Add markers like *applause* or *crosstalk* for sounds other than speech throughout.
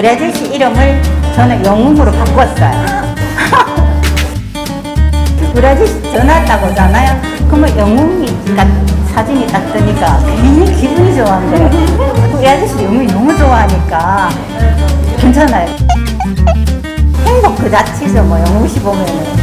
우리 아저씨 이름을 저는 영웅으로 바꿨어요. *laughs* 우리 아저씨 전화 왔다고 하잖아요. 그러면 영웅이 딱 사진이 딱 뜨니까 괜히 기분이 거예요. 우리 아저씨 영웅이 너무 좋아하니까 괜찮아요. 행복 그 자체죠, 뭐 영웅 씨 보면은.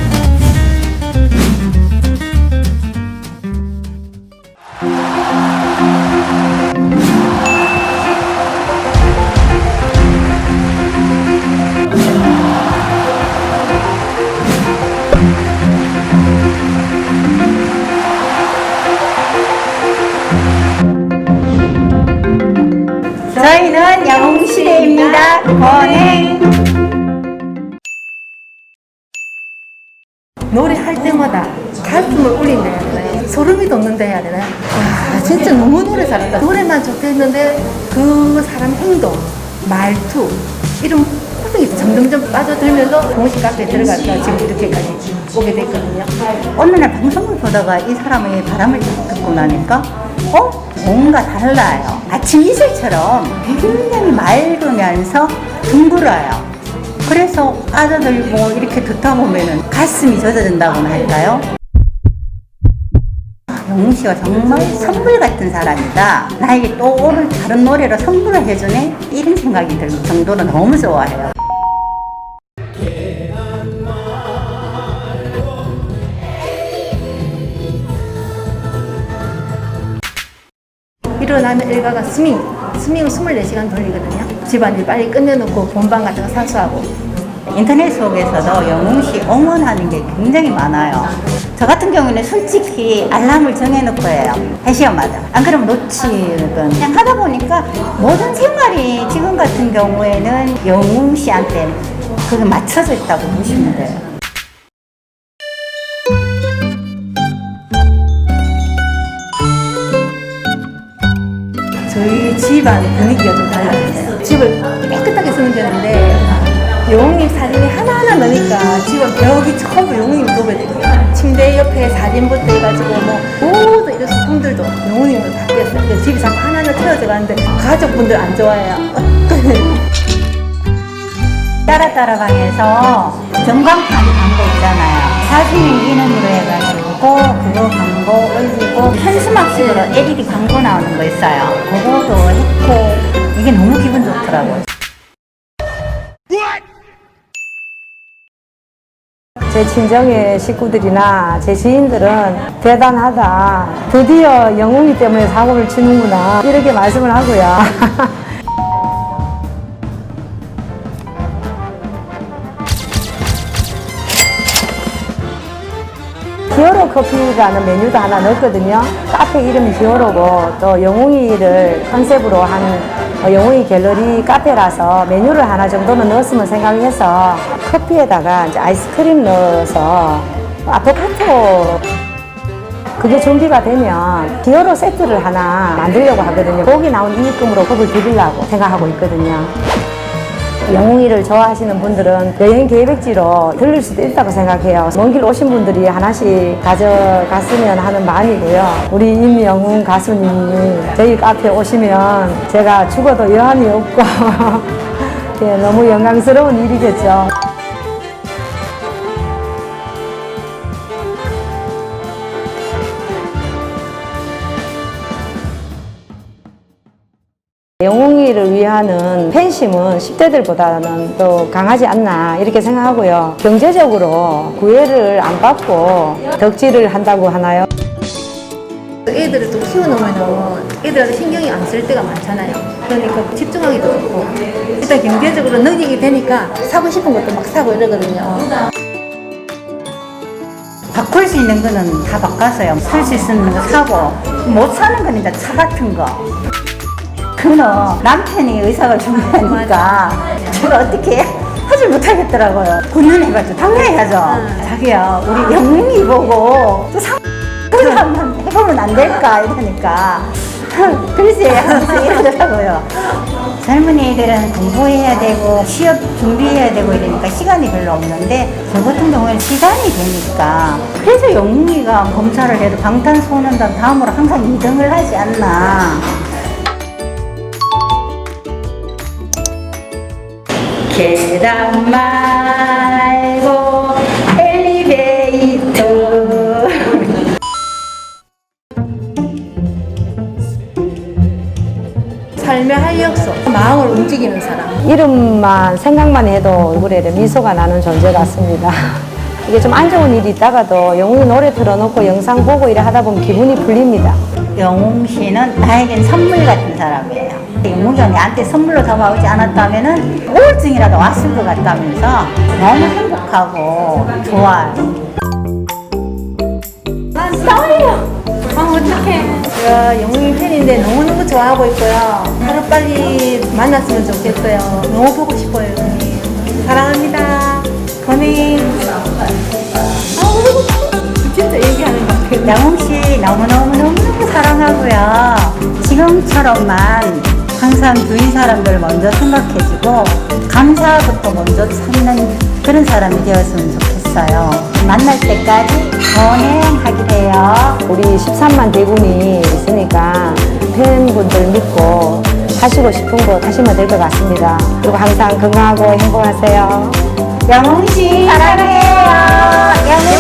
저희는 영웅시대입니다. 권행. 노래할 때마다 가슴을 울린다 해야 되나요? 소름이 돋는다 해야 되나요? 와, 진짜 너무 노래 잘한다. 노래만 좋다 했는데 그 사람 행동, 말투, 이런 꾸준히 점점점 빠져들면서 공식 카페에 들어갔다 지금 이렇게까지 오게 됐거든요. 어느 날 방송을 보다가 이 사람의 바람을 딱 듣고 나니까 어? 뭔가 달라요. 아침 이슬처럼 굉장히 맑으면서 둥글어요. 그래서 빠져들고 이렇게 듣다 보면은 가슴이 젖어든다고나 할까요? 영웅 씨가 정말 선물 같은 사람이다. 나에게 또 오늘 다른 노래로 선물을 해주네? 이런 생각이 들 정도로 너무 좋아해요. 일어나면 일가가 스밍, 스밍을 24시간 돌리거든요. 집안일 빨리 끝내놓고 본방 같은 거 사수하고. 인터넷 속에서도 영웅 씨 응원하는 게 굉장히 많아요. 저 같은 경우는 솔직히 알람을 정해놓고 해요. 3시간마다. 안 그러면 놓치거든. 그냥 하다 보니까 모든 생활이 지금 같은 경우에는 영웅 씨한테 그게 맞춰져 있다고 보시면 돼요. 집안 분위기가 좀 달라졌어요. 집을 깨끗하게 쓰면 되는데 영웅님 사진이 하나하나 넣으니까 집안 벽이 전부 영웅님 도배돼요. 침대 옆에 사진부터 해가지고 뭐 모든 이런 소품들도 영웅님으로 바뀌었어요. 집이 자꾸 하나하나 틀어져 가는데 가족분들 안 좋아해요. *laughs* 따라따라 방에서 전광판 광고 있잖아요. 사진을 기능으로 해가지고 그거 광고 올리고 현수막식으로 LED 광고 나오는 거 있어요. 그거도 했고 이게 너무 기분 좋더라고요. 제 친정의 식구들이나 제 지인들은 대단하다. 드디어 영웅이 때문에 사고를 치는구나. 이렇게 말씀을 하고요. *laughs* 히어로 커피라는 메뉴도 하나 넣었거든요. 카페 이름이 히어로고 또 영웅이를 컨셉으로 한 어, 영웅이 갤러리 카페라서 메뉴를 하나 정도는 넣었으면 생각해서 커피에다가 이제 아이스크림 넣어서 포토 그게 준비가 되면 히어로 세트를 하나 만들려고 하거든요. 거기 나온 이익금으로 그걸 드리려고 생각하고 있거든요. 영웅이를 좋아하시는 분들은 여행 계획지로 들릴 수도 있다고 생각해요. 먼 길 오신 분들이 하나씩 가져갔으면 하는 마음이고요. 우리 임영웅 가수님이 저희 카페 오시면 제가 죽어도 여한이 없고 *laughs* 예, 너무 영광스러운 일이겠죠. 영웅이를 위하는 팬심은 10대들보다는 더 강하지 않나 이렇게 생각하고요. 경제적으로 구애를 안 받고 덕질을 한다고 하나요? 애들을 또 키워놓으면 애들한테 신경이 안 쓸 때가 많잖아요. 그러니까 집중하기도 좋고 일단 경제적으로 능력이 되니까 사고 싶은 것도 막 사고 이러거든요. 바꿀 수 있는 거는 다 바꿨어요. 쓸수 있는 거 사고 못 사는 건 이제 차 같은 거. 그는 남편이 의사가 중요하니까 제가 어떻게 하지 못하겠더라고요. 군연해가지고 당연히 해야죠. 자기야 우리 영웅이 보고 또 상. 그걸 한번 해보면 안 될까 이러니까 *laughs* 글쎄 하면서 이러더라고요. 젊은 애들은 공부해야 되고 취업 준비해야 되고 이러니까 시간이 별로 없는데 저 같은 경우에는 시간이 되니까 그래서 영웅이가 검사를 해도 방탄소년단 다음으로 항상 2등을 하지 않나 계단 말고 엘리베이터 삶의 활력소, 마음을 움직이는 사람. 이름만 생각만 해도 얼굴에 미소가 나는 존재 같습니다. *laughs* 이게 좀 안 좋은 일이 있다가도 영웅이 노래 틀어놓고 영상 보고 이래 하다 보면 기분이 풀립니다. 영웅 씨는 나에겐 선물 같은 사람이에요. 영웅이 언니한테 선물로 다가오지 않았다면은 우울증이라도 왔을 것 같다면서 너무 행복하고 좋아요. 떨려. 아 어떡해. 제가 영웅이 팬인데 너무너무 좋아하고 있고요. 하루빨리 만났으면 좋겠어요. 너무 보고 싶어요. 사랑합니다. 건희. 아우, 진짜 얘기하는 것 같아요. 영웅 씨 너무너무너무 사랑하고요. 지금처럼만 항상 주위 사람들 먼저 생각해주고 감사부터 먼저 찾는 그런 사람이 되었으면 좋겠어요. 만날 때까지 건행하기래요. 우리 13만 대군이 있으니까 팬분들 믿고 하시고 싶은 거 하시면 될 것 같습니다. 그리고 항상 건강하고 행복하세요. 영웅 씨 사랑해요. 영웅